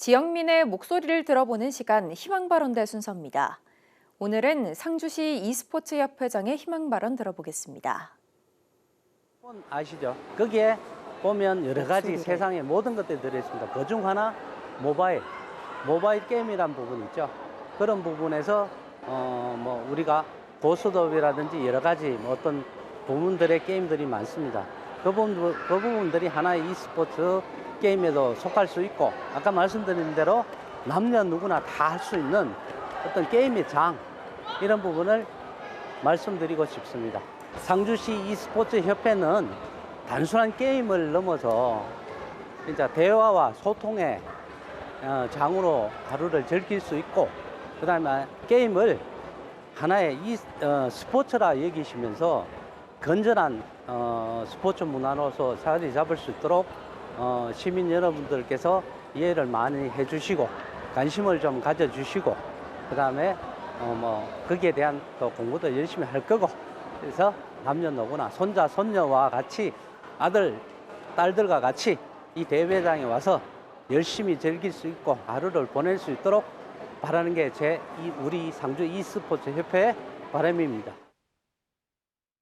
지역민의 목소리를 들어보는 시간 희망 발언대 순서입니다. 오늘은 상주시 e스포츠 협회장의 희망 발언 들어보겠습니다. 폰 아시죠? 거기에 보면 여러 가지. 세상의 모든 것들이 들어있습니다. 그중 하나 모바일, 모바일 게임이란 부분 있죠. 그런 부분에서 어 뭐 우리가 고스톱이라든지 여러 가지 뭐 어떤 부분들의 게임들이 많습니다. 그 부분 그 부분들이 하나의 e스포츠 게임에도 속할 수 있고 아까 말씀드린 대로 남녀 누구나 다 할 수 있는 어떤 게임의 장 이런 부분을 말씀드리고 싶습니다. 상주시 e스포츠 협회는 단순한 게임을 넘어서 진짜 대화와 소통의 어, 장으로 하루를 즐길 수 있고 그 다음에 게임을 하나의 이 어, 스포츠라 여기시면서 건전한 어, 스포츠 문화로서 자리 잡을 수 있도록 어, 시민 여러분들께서 이해를 많이 해주시고 관심을 좀 가져주시고 그 다음에 어, 뭐 거기에 대한 또 공부도 열심히 할 거고 그래서 남녀노구나 손자 손녀와 같이 아들 딸들과 같이 이 대회장에 와서 열심히 즐길 수 있고 하루를 보낼 수 있도록 바라는 게 제 우리 상주 e스포츠 협회의 바람입니다.